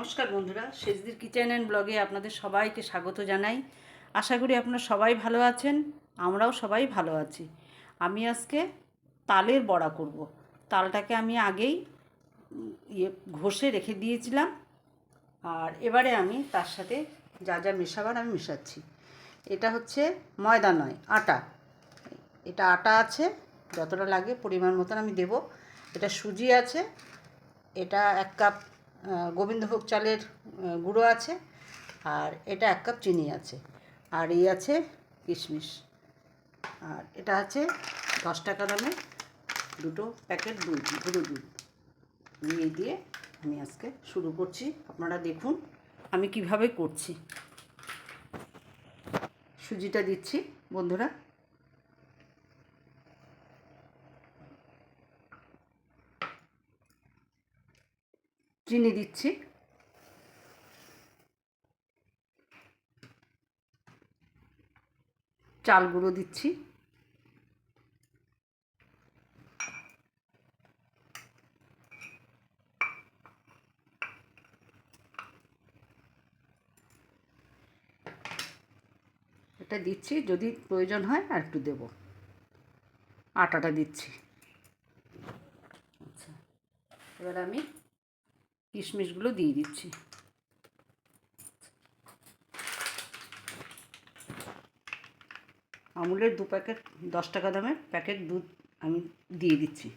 নমস্কার বন্ধুরা সেজদির kitchen and ব্লগে আপনাদের সবাইকে স্বাগত জানাই। আশা করি আপনারা সবাই ভালো আছেন, আমরাও সবাই ভালো আছি। আমি আজকে তালের বড়া করব। তালটাকে আমি আগেই ইয়ে ঘষে রেখে দিয়েছিলাম। আর এবারে আমি তার সাথে যা যা মেশাবার আমি মেশাচ্ছি। এটা হচ্ছে ময়দা নয়, আটা। এটা আটা আছে, যতটা লাগে পরিমাণ মতন আমি দেব। এটা সুজি আছে, এটা এক কাপ গোবিন্দভোগ চালের গুঁড়ো আছে আর এটা এক কাপ চিনি আছে। আর এই আছে কিশমিশ। আর এটা আছে দশ টাকা দামে দুটো প্যাকেট দুধ গুঁড়ো দুধ। এই দিয়ে আমি আজকে শুরু করছি। আপনারা দেখুন আমি কীভাবে করছি। সুজিটা দিচ্ছি, বন্ধুরা। চিনি দিচ্ছি। চাল গুঁড়ো দিচ্ছি। এটা দিচ্ছি, যদি প্রয়োজন হয় আর একটু দেবো। আটাটা দিচ্ছি। আচ্ছা এবার আমি কিশমিশগুলো দিয়ে দিচ্ছি। আমুলের দু প্যাকেট, দশ টাকা দামের প্যাকেট দুধ আমি দিয়ে দিচ্ছি।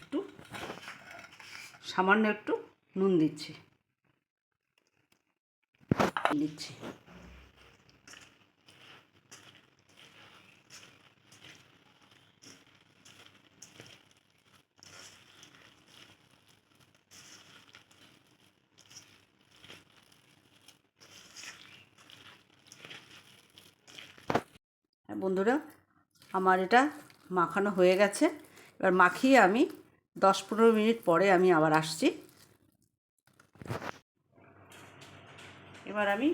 একটু, সামান্য একটু নুন দিচ্ছি। দিচ্ছি। বন্ধুরা, আমার এটা মাখানো হয়ে গেছে। এবার মাখিয়ে আমি দশ পনেরো মিনিট পরে আমি আবার আসছি। এবার আমি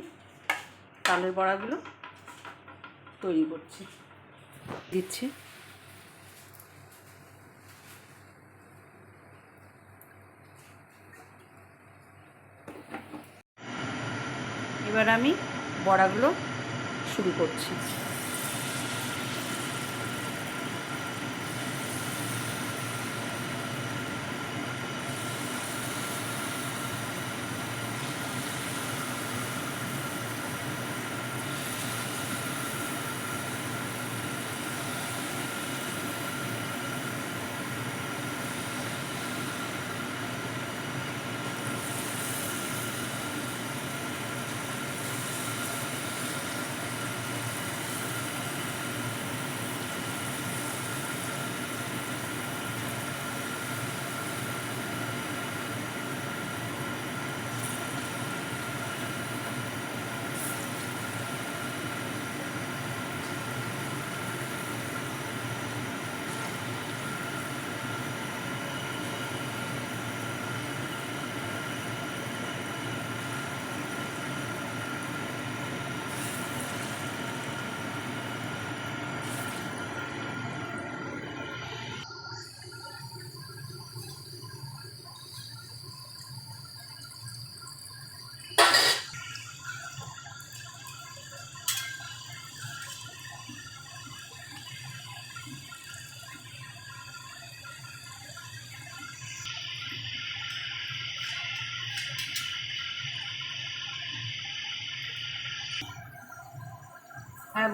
তালের বড়াগুলো তৈরি করছি। দিচ্ছি। এবার আমি বড়াগুলো শুরু করছি।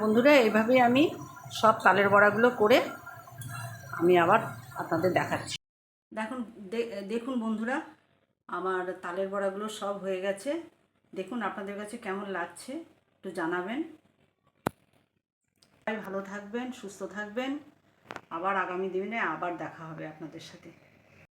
বন্ধুরা এইভাবেই আমি সব তালের বড়াগুলো করে আমি আবার আপনাদের দেখাচ্ছি। দেখুন দেখুন বন্ধুরা, আমার তালের বড়াগুলো সব হয়ে গেছে। দেখুন আপনাদের কাছে কেমন লাগছে, একটু জানাবেন। ভালো থাকবেন, সুস্থ থাকবেন। আবার আগামী দিনে আবার দেখা হবে আপনাদের সাথে।